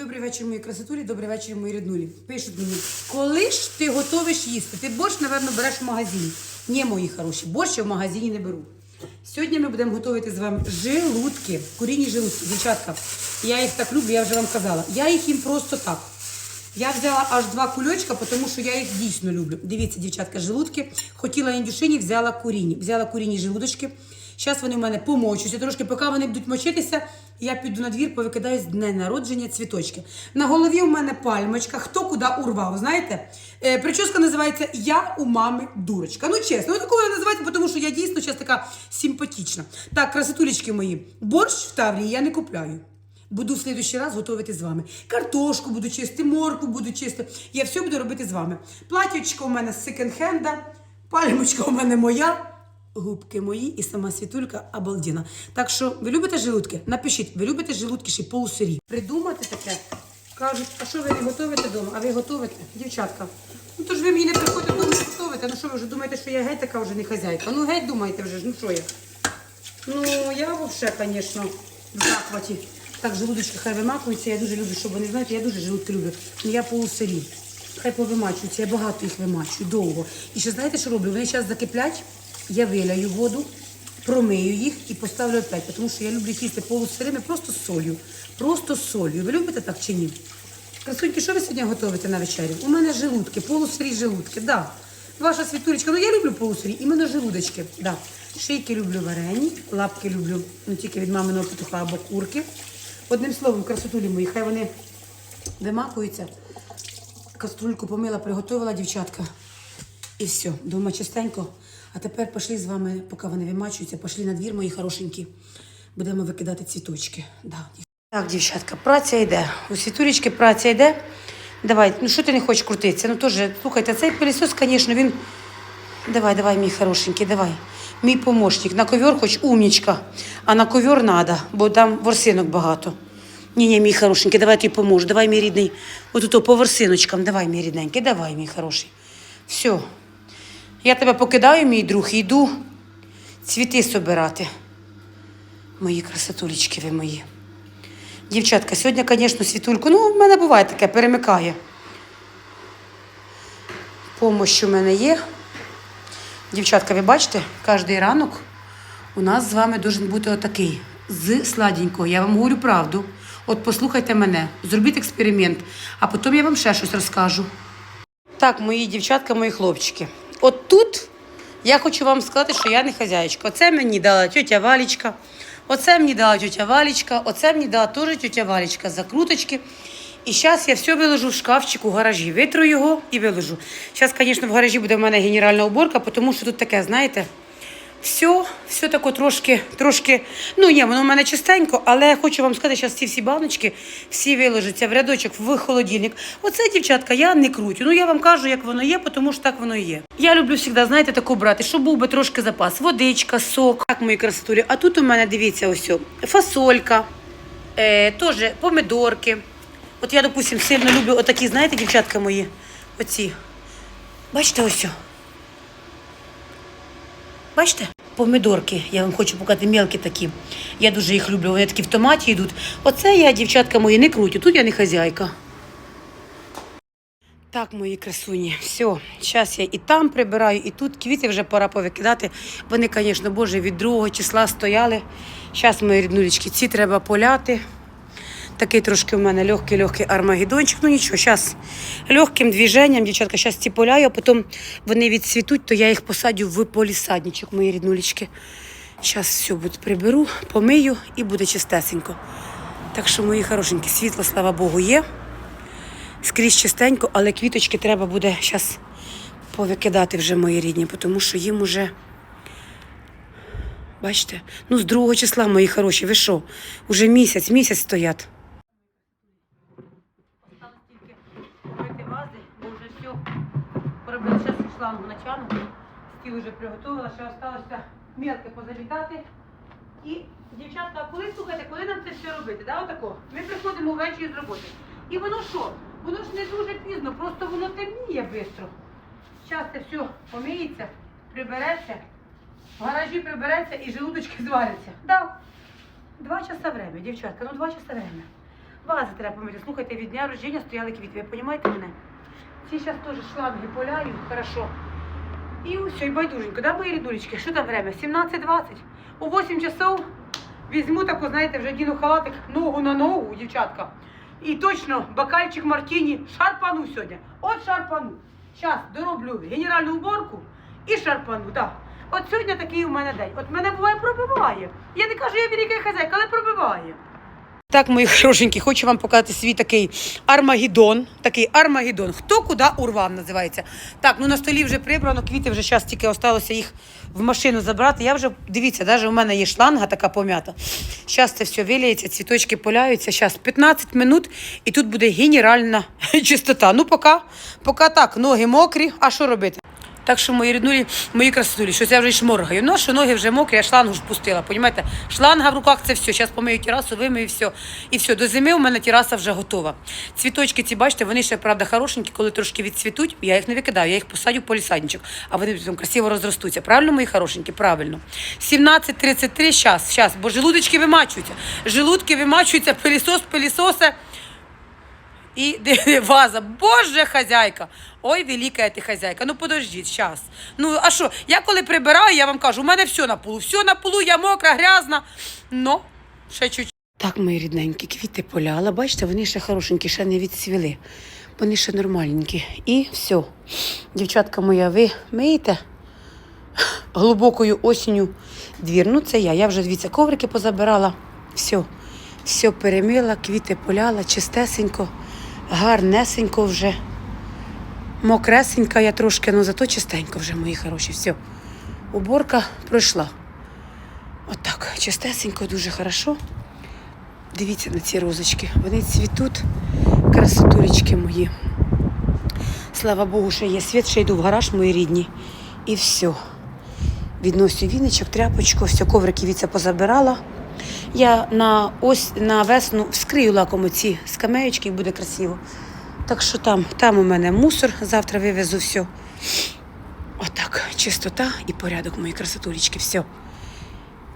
Добрий вечір, мої красотулі, добрий вечір, мої ріднулі. Пишуть мені, коли ж ти готовиш їсти? Ти борщ, напевно, береш в магазині. Ні, мої хороші, борщ я в магазині не беру. Сьогодні ми будемо готувати з вами желудки, курінні желудки. Дівчатка, я їх так люблю, я вже вам казала. Я їх їм просто так. Я взяла аж два кульочка, тому що я їх дійсно люблю. Дивіться, дівчатка, желудки. Хотіла індюшині, взяла курінні. Взяла курінні желудочки. Зараз вони в мене помочуться. Трошки, поки вони будуть мочитися, я піду на двір, повикидаю з дня народження цвіточки. На голові у мене пальмочка, хто куди урвав, знаєте? Е, прическа називається Я у мами дурочка. Ну чесно, ну такого я називається, тому що я дійсно зараз така симпатична. Так, красотулечки мої, борщ в Таврії я не купляю. Буду в следующий раз готувати з вами. Картошку буду чистити, морку буду чистити. Я все буду робити з вами. Платячко у мене з секонд-хенда, пальмочка у мене моя, губки мої і сама світулька обалдіна. Так що, ви любите желудки? Напишіть, ви любите желудки ще полусирі. Придумати таке. Кажуть, а що ви не готуєте вдома? А ви готуєте? Дівчатка. Ну то ж ви мені не приходите вдома готуєте. Ну що ви вже думаєте, що я геть така вже не хазяйка? Ну геть думаєте вже ж, ну що я? Ну, я вообще, конечно, в захваті. Так, желудочки хай вимакуються. Я дуже люблю, щоб вони, знаєте, я дуже желудки люблю. Ну, я полусирі. Хай повимачуються, я багато їх вимачую, довго. І ще знаєте, що роблю? Вони зараз закиплять, я виляю воду, промию їх і поставлю опять, тому що я люблю їсти полусирими просто з солью. Просто з солью. Ви любите так чи ні? Красуньки, що ви сьогодні готуєте на вечерю? У мене желудки, полусирі желудки, да. Ваша світулечка, ну я люблю полусирі, іменно желудочки, да. Шийки люблю варені, лапки люблю, ну тільки від маминого петуха або курки. Одним словом, красотулі мої, хай вони вимакуються. Каструльку помила, приготувала дівчатка. І все, дома чистенько. А тепер пішли з вами, поки вони вимачуються, пішли на двір, мої хорошенькі. Будемо викидати цвіточки. Да. Так, дівчатка, праця йде. У світулечки праця йде. Давай, ну що ти не хочеш крутитися? Ну теж, слухайте, цей пилісос, звісно, він. Давай, давай, мій хорошенький, давай. Мій помощник. На ковер хоч умнічка, а на ковер треба, бо там ворсинок багато. Ні, ні, мій хорошенький, давай тобі поможу. Давай, мій рідний. От по ворсиночкам, давай, мій рідненький, давай, мій хороший. Все. Я тебе покидаю, мій друг, і йду цвіти собирати. Мої красотулечки ви мої. Дівчатка, сьогодні, звісно, світульку, ну, в мене буває таке, перемикає. Помощь у мене є. Дівчатка, ви бачите, кожен ранок у нас з вами должен бути отакий, з сладенького. Я вам говорю правду. От послухайте мене, зробіть експеримент, а потім я вам ще щось розкажу. Так, мої дівчатка, мої хлопчики. От тут я хочу вам сказати, що я не хазяєчка. Оце мені дала тьотя Валічка, оце мені дала тьотя Валічка, оце мені дала теж тьотя Валічка закруточки. І зараз я все виложу в шкафчик у гаражі. Витру його і виложу. Зараз, звісно, в гаражі буде в мене генеральна уборка, тому що тут таке, знаєте, все, все тако трошки, трошки, ну ні, воно в мене чистенько, але я хочу вам сказати, зараз ці всі баночки всі виложаться в рядочок в холодильник. Оце, дівчатка, я не крутю. Ну я вам кажу, як воно є, тому що так воно є. Я люблю завжди, знаєте, таку брати, щоб був би трошки запас. Водичка, сок, так, мої красотулі. А тут у мене, дивіться, ось фасолька, е, теж помидорки. От я, допустим, сильно люблю отакі, знаєте, дівчатка мої, оці. Бачите, ось. Бачите? Помидорки, я вам хочу показати мелкі такі. Я дуже їх люблю, вони такі в томаті йдуть. Оце я, дівчатка мої, не крутю, тут я не хазяйка. Так, мої красуні, все, зараз я і там прибираю, і тут квіти вже пора повикидати. Вони, звісно, боже, від другого числа стояли. Зараз, мої ріднулечки, ці треба поляти. Такий трошки у мене легкий-легкий армагеддончик. Ну нічого, зараз легким движенням, дівчатка, зараз ці поляю, а потім вони відцвітуть, то я їх посадю в полісадничок, мої ріднулечки. Зараз все буде приберу, помию і буде чистесенько. Так що, мої хорошенькі, світло, слава Богу, є. Скрізь чистенько, але квіточки треба буде зараз повикидати вже мої рідні, тому що їм уже. Бачите? Ну, з другого числа, мої хороші, ви що? Уже місяць, місяць стоять. Шлангу начану. Стіл вже приготувала, ще осталося мелке позалітати. І, дівчатка, коли слухайте, коли нам це все робити? Да, отако? Ми приходимо ввечері з роботи. І воно що? Воно ж не дуже пізно, просто воно темніє швидко. Зараз це все помиється, прибереться, в гаражі прибереться і желудочки зваряться. Да. Два часа время, дівчатка, ну два часа время. Вази треба помити. Слухайте, від дня рождення стояли квіти. Ви розумієте мене? Ці зараз теж шланги поляю, хорошо. І все, і байдуженько, да, мої рідулечки? Що там время? 17.20. У 8 часов візьму таку, знаєте, вже діну халатик ногу на ногу, дівчатка. І точно бокальчик мартіні шарпану сьогодні. От шарпану. Зараз дороблю генеральну уборку і шарпану, так. От сьогодні такий у мене день. От мене буває пробиває. Я не кажу, я велика хазяйка, але пробиває. Так, мої хорошенькі, хочу вам показати свій такий армагеддон. Такий армагеддон. Хто куди урвав, називається. Так, ну на столі вже прибрано, квіти вже зараз тільки осталося їх в машину забрати. Я вже, дивіться, навіть у мене є шланга така пом'ята. Зараз це все виліється, цвіточки поляються. Зараз 15 минут і тут буде генеральна чистота. Ну, поки, поки так, ноги мокрі, а що робити? Так що мої ріднулі, мої красотулі, щось я вже й шморгаю. Що ноги вже мокрі, я шлангу ж пустила. Понімаєте? Шланга в руках це все. Зараз помию терасу, вимию все. І все. До зими у мене тераса вже готова. Цвіточки ці, бачите, вони ще, правда, хорошенькі, коли трошки відцвітуть, я їх не викидаю, я їх посадю в полісадничок, а вони потім красиво розростуться. Правильно, мої хорошенькі? Правильно. 17.33, щас, щас, бо желудочки вимачуються. Желудки вимачуються, пилісос, пилісосе. І ваза, боже, хазяйка. Ой, велика ти хазяйка. Ну подождіть, щас. Ну, а що? Я коли прибираю, я вам кажу, у мене все на полу. Все на полу, я мокра, грязна. Ну, ще чуть. Так, мої рідненькі, квіти поляла. Бачите, вони ще хорошенькі, ще не відцвіли. Вони ще нормальненькі. І все. Дівчатка моя, ви миєте глибокою осінню двір. Ну, це я. Я вже дивіться, коврики позабирала. Все. Все перемила, квіти поляла, чистесенько, гарнесенько вже. Мокресенька я трошки, але зато чистенько вже, мої хороші. Все. Уборка пройшла. Отак, чистесенько, дуже хорошо. Дивіться на ці розочки. Вони цвітуть, красотулечки мої. Слава Богу, що є світ, ще йду в гараж, мої рідні. І все. Відносю віничок, тряпочку, все, коврики віця позабирала. Я на ось на весну вскрию лаком ці скамеєчки і буде красиво. Так що там, там у мене мусор, завтра вивезу все. Отак, чистота і порядок, мої красотулечки, все.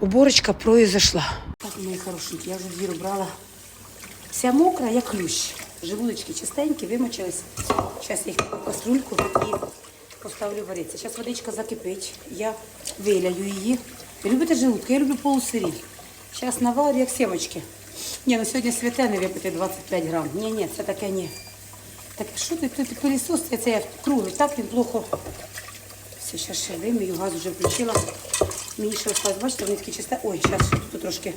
Уборочка произошла. Так, мої хорошенькі, я вже двір убрала. Вся мокра, як ключ. Желудочки чистенькі, вимочились. Зараз їх в каструльку і поставлю варитися. Зараз водичка закипить, я виляю її. Ви любите желудки? Я люблю полусирі. Зараз наварю, як сімочки. Ні, ну сьогодні святе не випити 25 грам. Ні, ні, це таке ні. Так що ти, ти пилісос, це, я круглий, так він плохо. Все, зараз ще вимію, газ вже включила. Мені ще осталось, бачите, вони такі чисте. Ой, зараз ще тут трошки.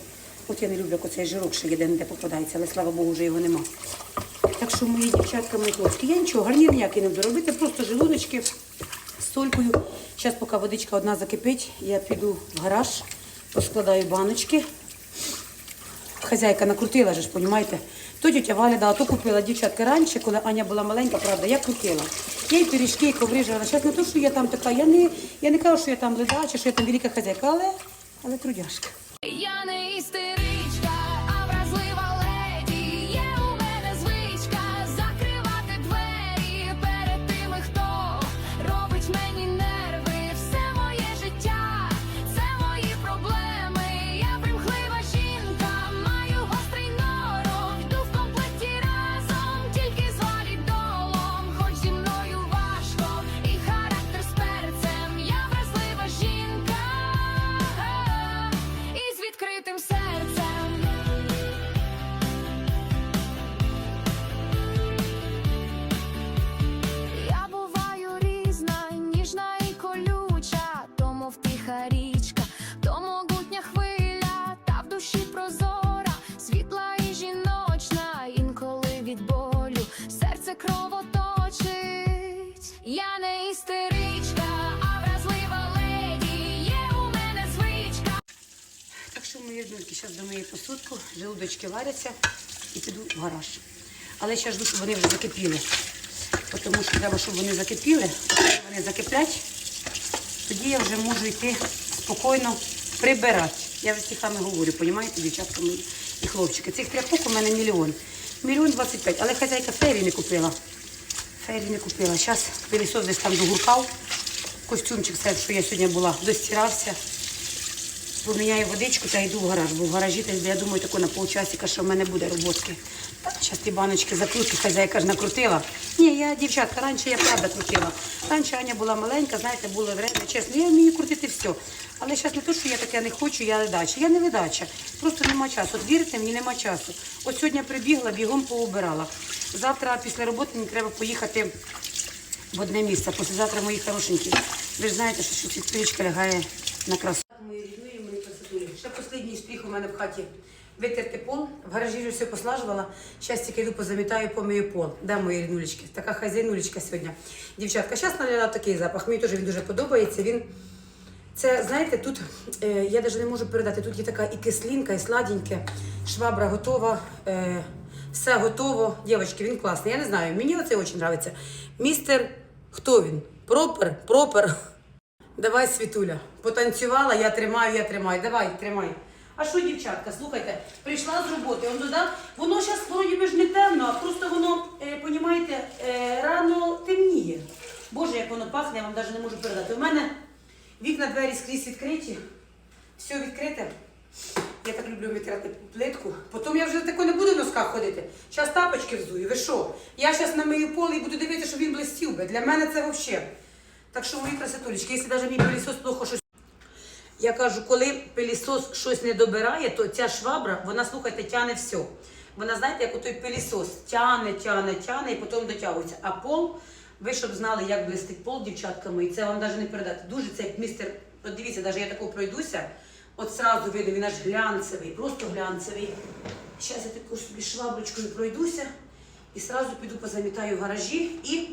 От я не люблю, як оцей жирок, що є де попадається, але слава Богу, вже його нема. Так що мої дівчатка, мої хлопці, я нічого, гарнір ніякий не буду робити, просто желудочки з солькою. Зараз, поки водичка одна закипить, я піду в гараж, поскладаю баночки. Хазяйка накрутила ж, понімаєте? То тетя Валя дала, то купила дівчатка раніше, коли Аня була маленька, правда, я крутила. Я й пиріжки, і коври жила. Зараз не то, що я там така, я не, я не кажу, що я там ледача, що я там велика хазяйка, але, але трудяшка. Я не істеричка, зараз домию посудку, желудочки варяться і піду в гараж. Але ще жду, щоб вони вже закипіли. Тому що треба, щоб вони закипіли. Коли вони закиплять, тоді я вже можу йти спокійно прибирати. Я вже стихами говорю, понімаєте, дівчатка мої і хлопчики. Цих тряпок у мене мільйон. Мільйон 25. Але хазяйка фейрі не купила. Фейрі не купила. Зараз пилісос десь там догуркав. Костюмчик, що я сьогодні була, достирався. Поміняю водичку та йду в гараж, бо в гаражі, та, я думаю, тако на полчасика, що в мене буде роботки. Зараз ті баночки закрутки, хазяйка ж накрутила. Ні, я, дівчатка, раніше я правда крутила. Раніше Аня була маленька, знаєте, було время, чесно, я вмію крутити все. Але зараз не то, що я таке не хочу, я ледача. Я не ледача. Просто нема часу. От вірите, мені нема часу. От сьогодні прибігла, бігом поубирала. Завтра після роботи мені треба поїхати в одне місце. Послезавтра мої хорошенькі. Ви ж знаєте, що світличка лягає на красу. Мої рідної, мої красотулі. Ще останній штрих у мене в хаті. Витерти пол, в гаражі вже все послажувала. Зараз тільки йду позамітаю, помию пол. Да, мої ріднулечки? Така хазяйнулечка сьогодні. Дівчатка, зараз налила такий запах. Мені теж він дуже подобається. Він це, знаєте, тут е, я навіть не можу передати. Тут є така і кислинка, і сладеньке. Швабра готова, е, все готово. Дівчатки, він класний. Я не знаю, мені оце дуже подобається. Містер, хто він? Пропер? Пропер. Давай, Світуля. Потанцювала, я тримаю, я тримаю. Давай, тримай. А що, дівчатка, слухайте, прийшла з роботи, он додав, воно зараз вроді ж не темно, а просто воно, е, понімаєте, е, рано темніє. Боже, як воно пахне, я вам навіть не можу передати. У мене вікна двері скрізь відкриті, все відкрите. Я так люблю витирати плитку. Потім я вже тако не буду в носках ходити. Зараз тапочки взую. Ви що? Я зараз намию поле і буду дивитися, щоб він блистів би. Для мене це взагалі. Так що мої красотулечки, якщо навіть мій пилісос плохо щось. Я кажу, коли пилісос щось не добирає, то ця швабра, вона, слухайте, тяне все. Вона, знаєте, як отой пилісос тяне, тяне, тяне і потім дотягується. А пол, ви щоб знали, як блистить пол, дівчатка мої, це вам навіть не передати. Дуже це як містер. От дивіться, навіть я тако пройдуся, от зразу видно, він аж глянцевий, просто глянцевий. Зараз я таку собі шваброчкою пройдуся і зразу піду позамітаю гаражі і,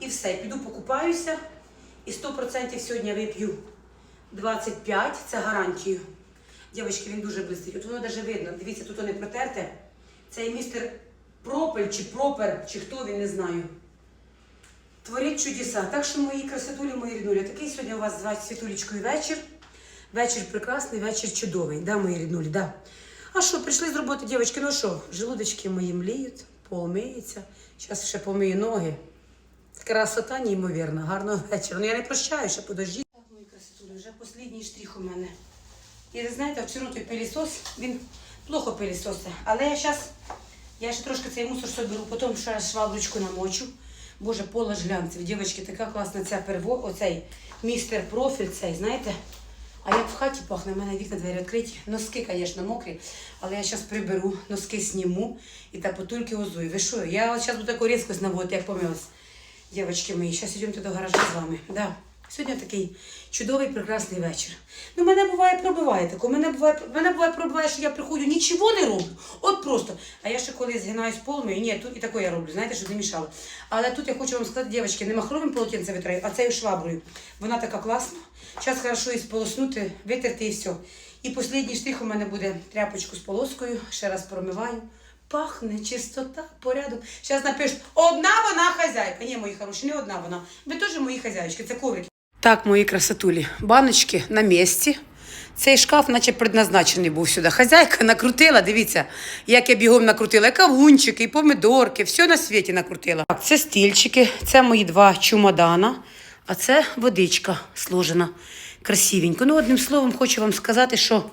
і все. Піду покупаюся. І 100% сьогодні вип'ю 25, це гарантію. Дівчатки, він дуже блистить. От воно навіть видно. Дивіться, тут не протерте. Це містер Пропель чи Пропер, чи хто він, не знаю. Творить чудеса. Так що мої красотулі, мої ріднулі. Такий сьогодні у вас з вас вечір. Вечір прекрасний, вечір чудовий. Да, мої ріднулі, да. А що, прийшли з роботи, дівчатки, ну що, желудочки мої мліють, полмиються. Зараз ще помию ноги. Красота неймовірна, гарного вечора. Ну я не прощаю, ще подождіть. Мої вже останній штрих у мене. І ви знаєте, вчора той пилісос, він плохо пилісосить. Але я зараз, я ще трошки цей мусор соберу, потім ще раз шваброчку намочу. Боже, пола ж глянцев. Дівчатки, така класна ця перво, оцей містер профіль цей, знаєте. А як в хаті пахне, в мене вікна двері відкриті. Носки, звісно, мокрі, але я зараз приберу, носки зніму і та потульки озую. Ви що? Я зараз буду таку різкость наводити, як помилась. Дівчатки мої, зараз йдемо до гаража з вами. Да. Сьогодні такий чудовий, прекрасний вечір. Ну, мене буває пробиває тако. Мене буває, мене буває пробиває, що я приходжу, нічого не роблю. От просто. А я ще коли згинаюсь полмою, ні, тут і таке я роблю, знаєте, щоб не мішало. Але тут я хочу вам сказати, дівчатки, не махровим полотенцем витраю, а цією шваброю. Вона така класна. Зараз хорошо її сполоснути, витерти і все. І останній штрих у мене буде тряпочку з полоскою, ще раз промиваю. Пахне чистота, порядок. Зараз напишуть, одна вона хазяйка. Ні, мої хороші, не одна вона. Ви теж мої хазяйки, це коврики. Так, мої красотулі, баночки на місці. Цей шкаф, наче предназначений був сюди. Хазяйка накрутила, дивіться, як я бігом накрутила. Кавунчики, і помидорки, все на світі накрутила. Так, це стільчики, це мої два чумодана, а це водичка сложена красивенько. Ну, одним словом, хочу вам сказати, що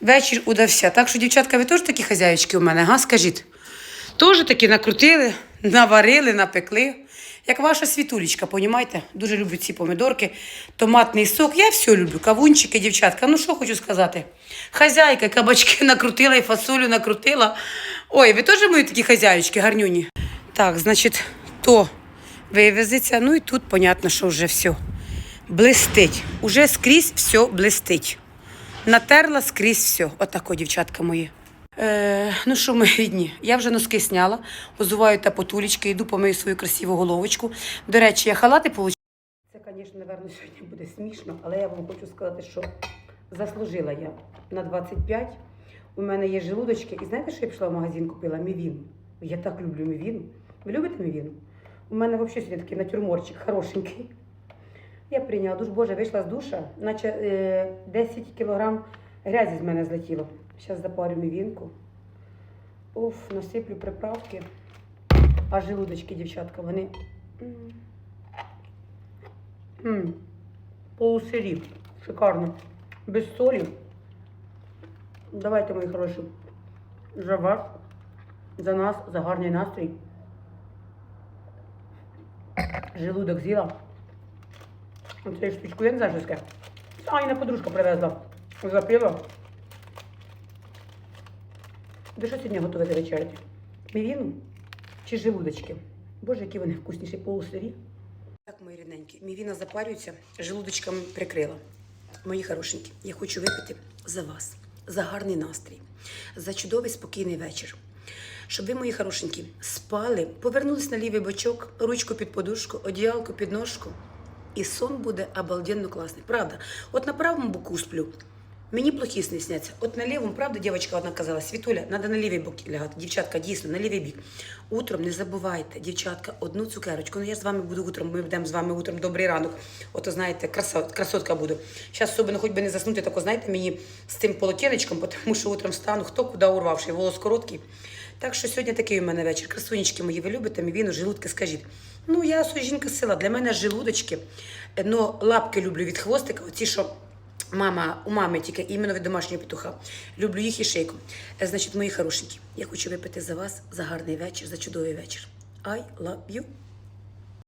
вечір удався. Так що, дівчатка, ви теж такі хазяючки у мене, га? Скажіть. Теж таки накрутили, наварили, напекли. Як ваша світулечка, понімаєте? Дуже люблю ці помидорки, томатний сок. Я все люблю. Кавунчики, дівчатка. Ну що хочу сказати? Хазяйка, кабачки накрутила і фасолю накрутила. Ой, ви теж мої такі хазяючки, гарнюні. Так, значить, то вивезеться. Ну і тут, понятно, що вже все. Блистить. Уже скрізь все блистить. Натерла скрізь все. Отако, дівчатка мої. Е, ну що, ми рідні? Я вже носки сняла, озуваю та потулечки, йду помию свою красиву головочку. До речі, я халати получила. Це, звісно, напевно, сьогодні буде смішно, але я вам хочу сказати, що заслужила я на 25. У мене є желудочки. І знаєте, що я пішла в магазин, купила мівін. Я так люблю мівін. Ви любите мівін? У мене взагалі сьогодні такий натюрморчик хорошенький. Я прийняла душ, боже, вийшла з душа, наче е, 10 кілограм грязі з мене злетіло. Зараз запарю мівінку. Уф, насиплю приправки. А желудочки, дівчатка, вони. Полусирі. Шикарно. Без солі. Давайте, мої хороші. За вас, за нас, за гарний настрій. Желудок з'їла. Оцею штучку, я не знаю, що таке. Подружка привезла. Запила. Ви що сьогодні готуєте вечеряти? Мівіну чи желудочки? Боже, які вони вкусніші, полусирі. Так, мої рідненькі, мівіна запарюється, желудочками прикрила. Мої хорошенькі, я хочу випити за вас, за гарний настрій, за чудовий спокійний вечір. Щоб ви, мої хорошенькі, спали, повернулись на лівий бочок, ручку під подушку, одіялку під ножку. І сон буде обалденно класний. Правда, от на правому боку сплю. Мені плохі сни сняться. От на лівому, правда, дівчинка одна казала, Світуля, треба на лівий бок лягати. Дівчатка, дійсно, на лівий бік. Утром не забувайте, дівчатка, одну цукерочку. Ну я з вами буду утром, ми будемо з вами утром добрий ранок. Ото знаєте, краса, красотка буду. Зараз особливо хоч би не заснути, тако, знаєте, мені з цим полотенечком, тому що утром встану, хто куди урвавши, волос короткий. Так що сьогодні такий у мене вечір. Красунечки мої, ви любите мівіну, желудки, скажіть. Ну, я жінка з села, для мене желудочки, е, но лапки люблю від хвостика, оці, що Мама, у мами тільки іменно від домашнього петуха. Люблю їх і шейку. Е, Значить, мої хорошенькі, я хочу випити за вас за гарний вечір, за чудовий вечір. I love you.